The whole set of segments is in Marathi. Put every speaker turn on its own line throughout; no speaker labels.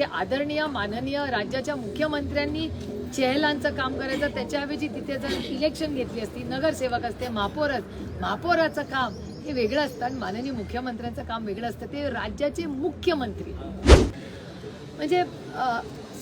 तिथे आदरणीय माननीय राज्याच्या मुख्यमंत्र्यांनी चेहलांचं काम करायचं. त्याच्याऐवजी तिथे जर इलेक्शन घेतली असती नगरसेवक असते महापौरच महापौराचं काम हे वेगळं असतं आणि माननीय मुख्यमंत्र्यांचं काम वेगळं असतं. ते राज्याचे मुख्यमंत्री. म्हणजे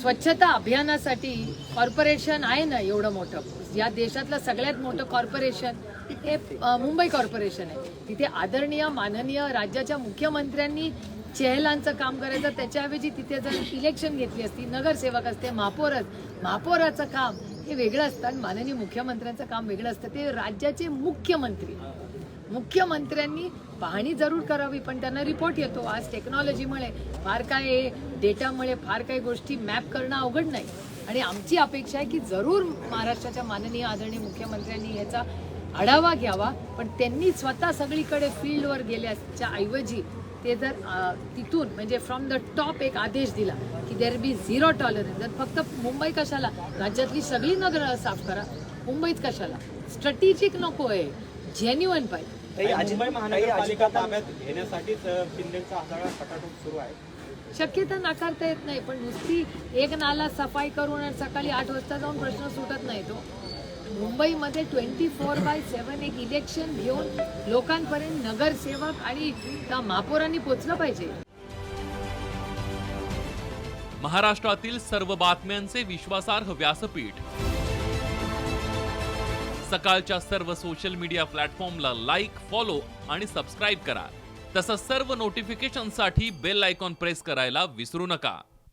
स्वच्छता अभियानासाठी कॉर्पोरेशन आहे ना एवढं मोठं. या देशातलं सगळ्यात मोठं कॉर्पोरेशन हे मुंबई कॉर्पोरेशन आहे. तिथे आदरणीय माननीय राज्याच्या मुख्यमंत्र्यांनी चेहलांचं काम करायचं. त्याच्याऐवजी तिथे जर इलेक्शन घेतली असती नगरसेवक असते महापौरच महापौराचं काम हे वेगळं असतं आणि माननीय मुख्यमंत्र्यांचं काम वेगळं असतं. ते राज्याचे मुख्यमंत्री. मुख्यमंत्र्यांनी पाहणी जरूर करावी पण त्यांना रिपोर्ट येतो. आज टेक्नॉलॉजीमुळे फार काय डेटामुळे फार काही गोष्टी मॅप करणं अवघड नाही. आणि आमची अपेक्षा आहे की जरूर महाराष्ट्राच्या माननीय आदरणीय मुख्यमंत्र्यांनी याचा आढावा घ्यावा पण त्यांनी स्वतः सगळीकडे फील्डवर गेल्याच्या ऐवजी ते जर तिथून म्हणजे फ्रॉम द टॉप एक आदेश दिला की देर बी झिरो टॉलरन्स जर फक्त मुंबई कशाला? राज्यातली सगळी नगरं साफ करा. मुंबईत कशाला? स्ट्रॅटेजिक नको आहे. जेन्युअन पाहिजे.
मुंबई
काही
महानगरपालिका
अजितदादा-
ताब्यात घेण्यासाठीच अ, शिंदेचा हाताळा खटाटोप सुरू आहे.
शक्यता नाकारता येत नाही पण नुसती एक नाला सफाई करून आणि सकाळी आठ वाजता जाऊन प्रश्न सुटत नाही तो. मुंबईमध्ये ट्वेंटी फोर बाय सेवन एक इलेक्शन घेऊन लोकांपर्यंत नगरसेवक आणि त्या महापौरांनी पोचलं पाहिजे.
महाराष्ट्रातील सर्व बातम्यांचे विश्वासार्ह व्यासपीठ. सकाळच्या सर्व सोशल मीडिया प्लॅटफॉर्मला लाईक फॉलो आणि सबस्क्राईब करा. तसंच सर्व नोटिफिकेशनसाठी बेल आयकॉन प्रेस करायला विसरू नका.